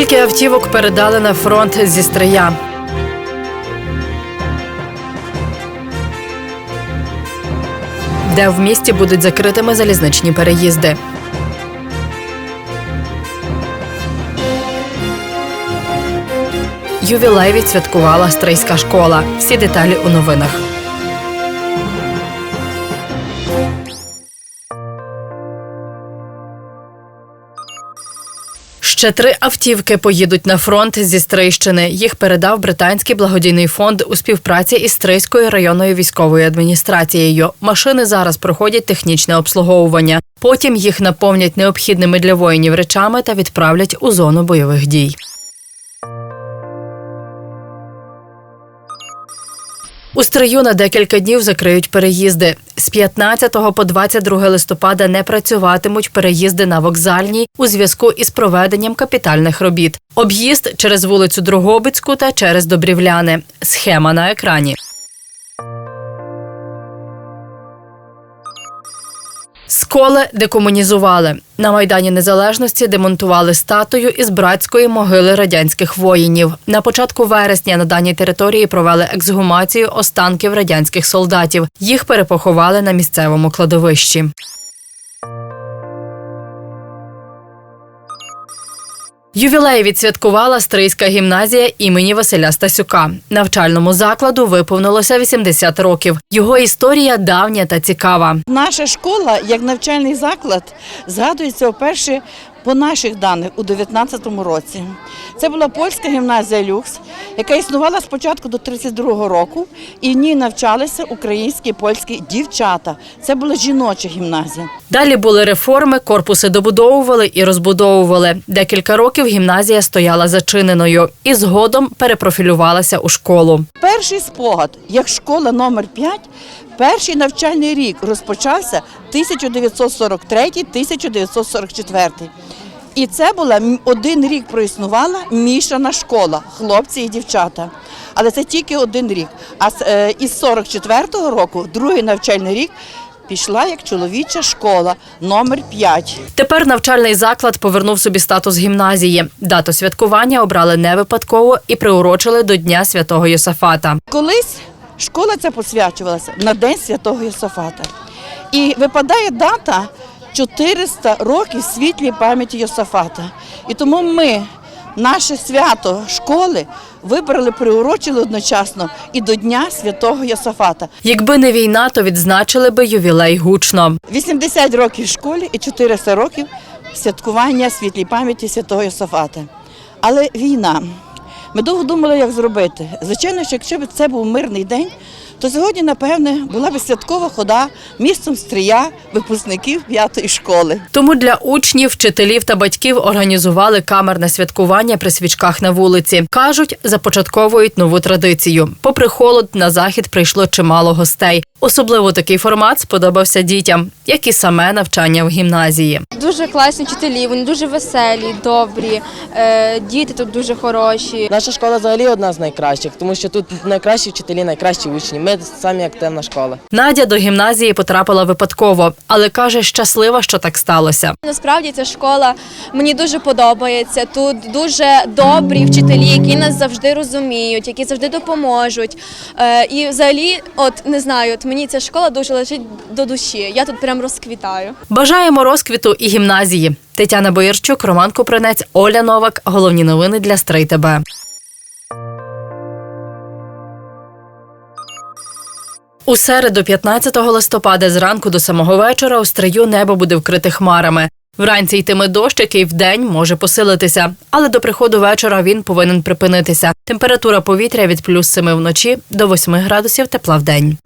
Скільки автівок передали на фронт зі Стрия? Де в місті будуть закритими залізничні переїзди? Ювілей відсвяткувала стрийська школа. Всі деталі у новинах. Ще три автівки поїдуть на фронт зі Стрийщини. Їх передав британський благодійний фонд у співпраці із Стрийською районною військовою адміністрацією. Машини зараз проходять технічне обслуговування. Потім їх наповнять необхідними для воїнів речами та відправлять у зону бойових дій. У стрию на декілька днів закриють переїзди. З 15 по 22 листопада не працюватимуть переїзди на вокзальній у зв'язку із проведенням капітальних робіт. Об'їзд через вулицю Дрогобицьку та через Добрівляни. Схема на екрані. Сколи декомунізували. На Майдані Незалежності демонтували статую із братської могили радянських воїнів. На початку вересня на даній території провели ексгумацію останків радянських солдатів. Їх перепоховали на місцевому кладовищі. Ювілей відсвяткувала Стрийська гімназія імені Василя Стасюка. Навчальному закладу виповнилося 80 років. Його історія давня та цікава. Наша школа, як навчальний заклад, згадується вперше по наших даних у 19-му році. Це була польська гімназія Люкс, яка існувала спочатку до 32-го року, і в ній навчалися українські і польські дівчата. Це була жіноча гімназія. Далі були реформи, корпуси добудовували і розбудовували. Декілька років гімназія стояла зачиненою і згодом перепрофілювалася у школу. Перший спогад, як школа номер 5 перший навчальний рік розпочався 1943-1944. І це була один рік проіснувала мішана школа, хлопці і дівчата. Але це тільки один рік. А з, е, із 44-го року, другий навчальний рік, пішла як чоловіча школа номер 5. Тепер навчальний заклад повернув собі статус гімназії. Дату святкування обрали не випадково і приурочили до Дня святого Йосафата. Колись школа ця посвячувалася на День Святого Йосафата. І випадає дата 400 років світлій пам'яті Йосафата. І тому ми, наше свято школи, вибрали, приурочили одночасно і до Дня Святого Йосафата. Якби не війна, то відзначили би ювілей гучно. 80 років школі і 400 років святкування світлій пам'яті святого Йосафата. Але війна. Ми довго думали, як зробити. Звичайно, що якщо б це був мирний день, то сьогодні, напевне, була б святкова хода містом стрія випускників п'ятої школи. Тому для учнів, вчителів та батьків організували камерне святкування при свічках на вулиці. Кажуть, започатковують нову традицію. Попри холод, на захід прийшло чимало гостей. Особливо такий формат сподобався дітям, як і саме навчання в гімназії. Дуже класні вчителі, вони дуже веселі, добрі, е, діти тут дуже хороші. Наша школа взагалі одна з найкращих, тому що тут найкращі вчителі, найкращі учні. Ми самі активна школа. Надя до гімназії потрапила випадково, але каже, щаслива, що так сталося. Насправді ця школа мені дуже подобається. Тут дуже добрі вчителі, які нас завжди розуміють, які завжди допоможуть. Е, і взагалі, от не знаю, от мені ця школа дуже лежить до душі. Я тут прям розквітаю. Бажаємо розквіту і гімназії. Тетяна Боярчук, Роман Купринець, Оля Новак. Головні новини для Стрий ТБ. У середу, 15 листопада, зранку до самого вечора у стрию небо буде вкрите хмарами. Вранці йтиме дощ, який вдень може посилитися, але до приходу вечора він повинен припинитися. Температура повітря від плюс 7 вночі до 8 градусів тепла вдень.